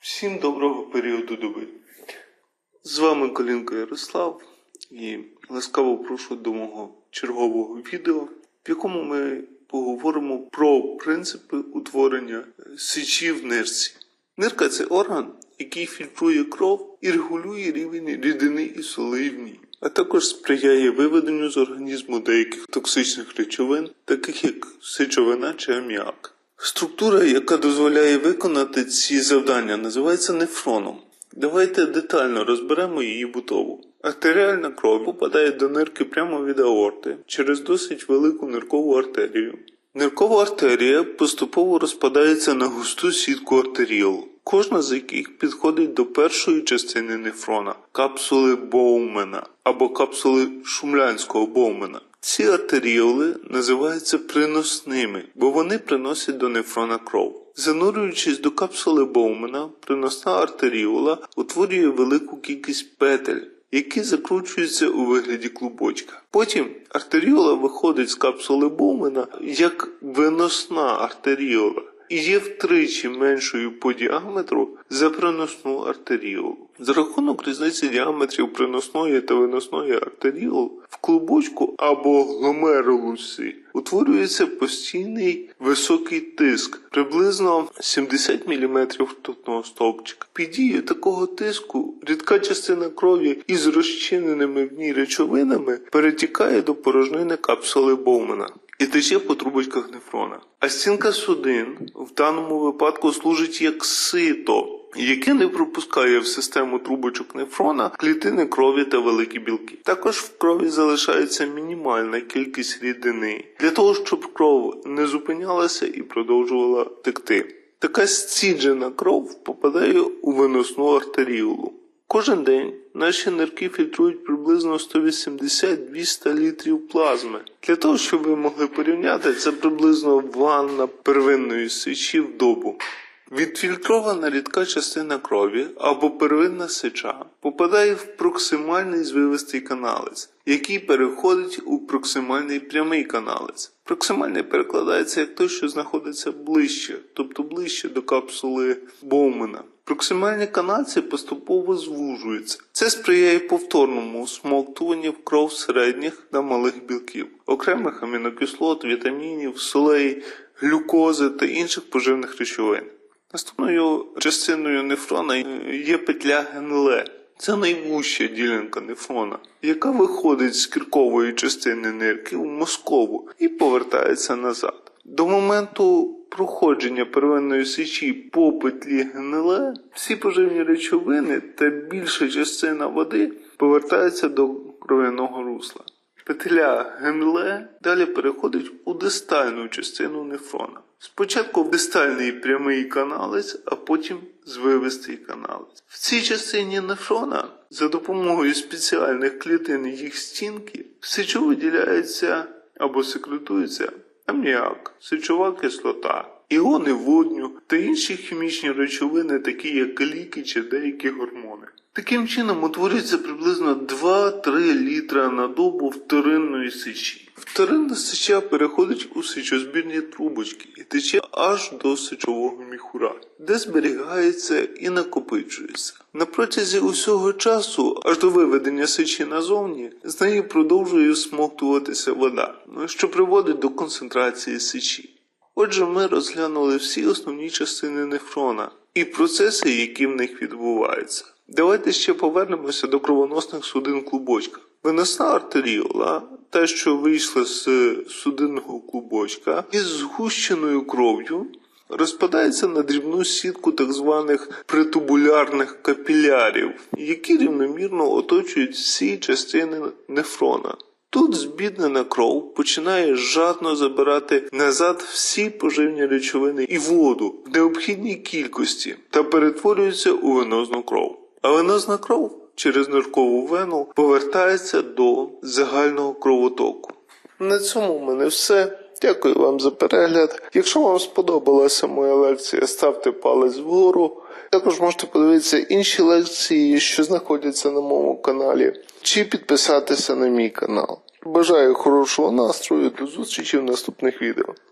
Всім доброго періоду доби. З вами Колінко Ярослав і ласкаво прошу до мого чергового відео, в якому ми поговоримо про принципи утворення е, сечі в нирці. Нирка це орган, який фільтрує кров і регулює рівень рідини і ній, а також сприяє виведенню з організму деяких токсичних речовин, таких як сечовина чи аміак. Структура, яка дозволяє виконати ці завдання, називається нефроном. Давайте детально розберемо її будову. Артеріальна кров попадає до нирки прямо від аорти через досить велику ниркову артерію. Ниркова артерія поступово розпадається на густу сітку артеріол, кожна з яких підходить до першої частини нефрона капсули Боумена або капсули шумлянського Боумена. Ці артеріоли називаються приносними, бо вони приносять до нефрона кров. Занурюючись до капсули Боумена, приносна артеріола утворює велику кількість петель, які закручуються у вигляді клубочка. Потім артеріола виходить з капсули Боумена як виносна артеріола і є втричі меншою по діаметру за приносну артеріолу. За рахунок різниці діаметрів приносної та виносної артеріол в клубочку або гломерулусі утворюється постійний високий тиск, приблизно 70 мм ртутного стовпчика. Під дією такого тиску рідка частина крові із розчиненими в ній речовинами перетікає до порожнини капсули Боумена і тече по трубочках нефрона. А стінка судин в даному випадку служить як сито, яке не пропускає в систему трубочок нефрона клітини крові та великі білки. Також в крові залишається мінімальна кількість рідини для того, щоб кров не зупинялася і продовжувала текти. Така зціджена кров попадає у виносну артеріолу. Кожен день наші нирки фільтрують приблизно 180-200 літрів плазми. Для того, щоб ви могли порівняти, це приблизно ванна первинної сечі в добу. Відфільтрована рідка частина крові або первинна сеча попадає в проксимальний звивистий каналець, який переходить у проксимальний прямий каналець. Проксимальний перекладається як той, що знаходиться ближче, тобто ближче до капсули Боумена. Проксимальні канальці поступово звужуються. Це сприяє повторному смоктуванню в кров середніх та малих білків, окремих амінокислот, вітамінів, солей, глюкози та інших поживних речовин. Наступною частиною нефрона є петля Генле. Це найвужча ділянка нефрона, яка виходить з кіркової частини нирки у мозкову і повертається назад. До моменту проходження первинної сечі по петлі Генле всі поживні речовини та більша частина води повертаються до кров'яного русла. Петля Генле далі переходить у дистальну частину нефрона. Спочатку в дистальний прямий каналець, а потім звивистий каналець. В цій частині нефрона за допомогою спеціальних клітин їх стінки в сечу виділяється або секретується аміак, сечова кислота, іони водню та інші хімічні речовини, такі як ліки чи деякі гормони. Таким чином утворюється приблизно 2-3 літра на добу вторинної сечі. Вторинна сеча переходить у сечозбірні трубочки і тече аж до сечового міхура, де зберігається і накопичується. На протязі усього часу, аж до виведення сечі назовні, з неї продовжує смоктуватися вода, що приводить до концентрації сечі. Отже, ми розглянули всі основні частини нефрона і процеси, які в них відбуваються. Давайте ще повернемося до кровоносних судин клубочка. Виносна артеріола, та, що вийшла з судинного клубочка, із згущеною кров'ю розпадається на дрібну сітку так званих притубулярних капілярів, які рівномірно оточують всі частини нефрона. Тут збіднена кров починає жадно забирати назад всі поживні речовини і воду в необхідній кількості та перетворюється у венозну кров. А венозна кров через ниркову вену повертається до загального кровотоку. На цьому в мене все. Дякую вам за перегляд. Якщо вам сподобалася моя лекція, ставте палець вгору. Також можете подивитися інші лекції, що знаходяться на моєму каналі, чи підписатися на мій канал. Бажаю хорошого настрою, до зустрічі в наступних відео.